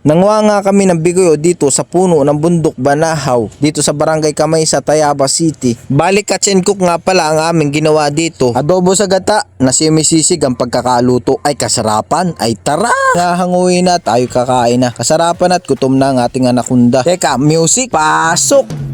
Nanguha nga kami ng bigoyo dito sa puno ng bundok Banahaw dito sa barangay Kamay sa Tayaba City. Balik katsin cook nga pala ang aming ginawa dito. Adobo sa gata na simisisig ang pagkakaluto ay kasarapan ay tara! Nahanguin na tayo kakain na. Kasarapan at gutom na ang ating anakunda. Teka, music, pasok!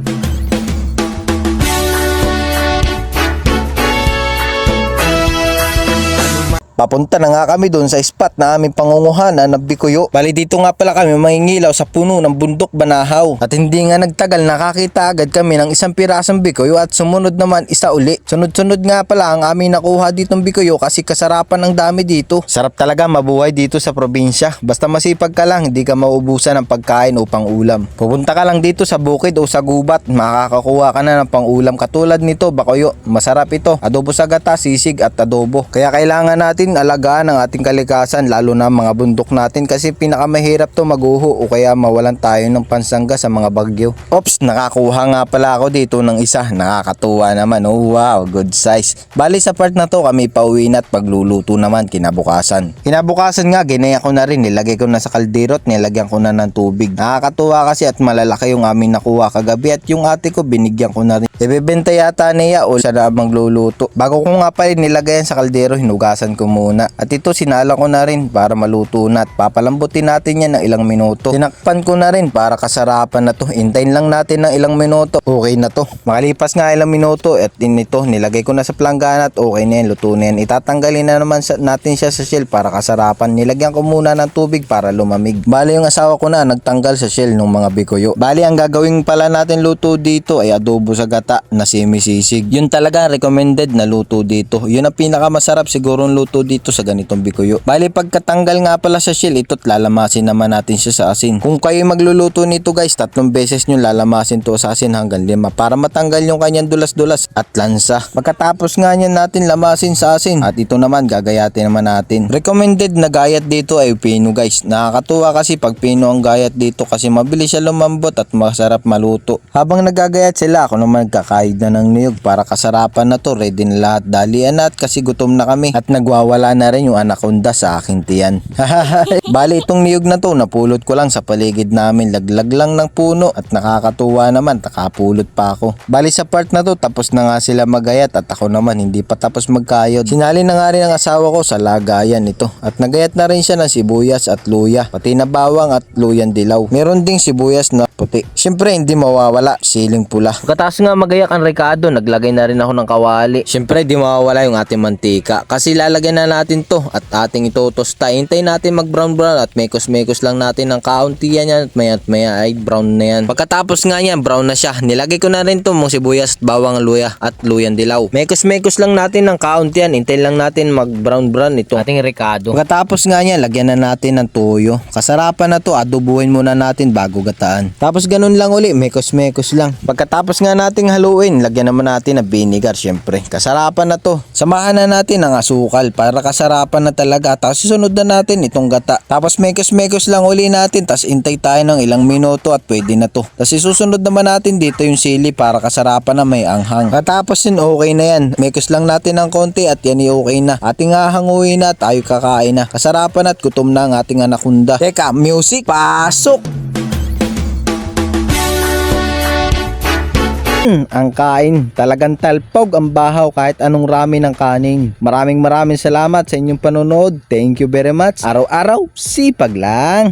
Papunta na nga kami doon sa spot na aming pangunguhanan ng bikuyo. Bali dito nga pala kami mangingilaw sa puno ng bundok Banahaw. At hindi nga nagtagal nakakita agad kami ng isang pirasong bikuyo at sumunod naman isa uli. Sunod-sunod nga pala ang aming nakuha ditong bikuyo kasi kasarapan ng dami dito. Sarap talaga mabuhay dito sa probinsya. Basta masipag ka lang, hindi ka maubusan ng pagkain upang ulam. Pupunta ka lang dito sa bukid o sa gubat, makakakuha ka na ng pangulam katulad nito, bakoyo. Masarap ito. Adobo sa gata, sisig at adobo. Kaya kailangan natin alagaan ang ating kalikasan lalo na mga bundok natin kasi pinakamahirap to maguho o kaya mawalan tayo ng pansangga sa mga bagyo. Ops, nakakuha nga pala ako dito ng isa. Nakakatuwa naman. Oh wow, good size. Bali sa part na to kami pauwi na at pagluluto naman kinabukasan. Kinabukasan nga ginaya ko na rin. Nilagay ko na sa kaldero at nilagyan ko na ng tubig. Nakakatuwa kasi at malalaki yung aming nakuha kagabi at yung ate ko binigyan ko na rin. Ibebenta yata niya o siya na magluluto. Bago ko nga pa rin nilagay yan sa kaldero, hinugasan ko muna. At ito sinala ko na rin para maluto na at papalambutin natin yan ng ilang minuto. Tinakpan ko na rin para kasarapan na to. Hintayin lang natin ng ilang minuto. Okay na to. Makalipas nga ilang minuto at din ito nilagay ko na sa planggana at okay na yan. Luto na yan. Itatanggalin na naman natin siya sa shell para kasarapan. Nilagyan ko muna ng tubig para lumamig. Bali yung asawa ko na nagtanggal sa shell ng mga bikoyo. Bali ang gagawin pala natin luto dito ay adobo sa gata na simisisig. Yun talaga recommended na luto dito. Yun ang pinakamasarap siguro luto dito sa ganitong bikoyo. Bali pagkatanggal nga pala sa shell, ito't lalamasin naman natin siya sa asin. Kung kayo magluluto nito guys, tatlong beses nyo lalamasin to sa asin hanggang lima para matanggal yung kanyang dulas-dulas at lansa. Pagkatapos nga niyan natin lamasin sa asin at ito naman gagayatin naman natin. Recommended na gayat dito ay pino guys. Nakakatuwa kasi pag pino ang gayat dito kasi mabilis siya lumambot at masarap maluto. Habang nagagayat sila, ako naman kakaid na ng niyog para kasarapan na to. Ready na lahat. Dalian na at kasi gutom na kami at nagwawala na rin yung anaconda sa aking tiyan. Bali itong niyog na to napulot ko lang sa paligid namin. Laglag lang ng puno at nakakatuwa naman. Nakapulot pa ako. Bali sa part na to tapos na nga sila magayat at ako naman hindi pa tapos magkayod. Sinali na nga rin ang asawa ko sa lagayan ito at nagayat na rin siya ng sibuyas at luya pati na bawang at luyan dilaw. Meron ding sibuyas na puti. Siyempre hindi mawawala siling pula. Pagkatapos nga magayak ang Ricardo, naglagay na rin ako ng kawali. Siyempre di mawawala yung ating mantika kasi lalagyan na natin to at ating itutosta. Hintay natin mag brown brown at mekos-mekos lang natin ng kaunti yan yan at maya at maya ay brown na yan. Pagkatapos nga yan, brown na siya. Nilagay ko na rin to mong sibuyas, bawang luya at luyan dilaw. Mekos-mekos lang natin ng kaunti yan. Hintay lang natin mag brown brown ito. Ating Ricardo. Pagkatapos nga yan, lagyan na natin ng toyo. Kasarapan na to, adobuhin muna natin bago gataan. Tapos ganun lang uli, mekos-mekos lang. Pagkatapos nga nating haluin, lagyan naman natin ng vinegar syempre. Kasarapan na to. Samahan na natin ng asukal para kasarapan na talaga. Tapos susunod na natin itong gata. Tapos mekos-mekos lang uli natin. Tapos intay tayo ng ilang minuto at pwede na to. Tapos isusunod naman natin dito yung sili para kasarapan na may anghang. Katapos yun, okay na yan. Mekos lang natin ng konti at yan ay okay na. Ating hahanguin na tayo kakain na. Kasarapan at gutom na ang ating anakunda. Teka, music, pasok! Hmm, ang kain. Talagang talpog ang bahaw kahit anong rami ng kanin. Maraming maraming salamat sa inyong panonood. Thank you very much. Araw-araw, sipag lang.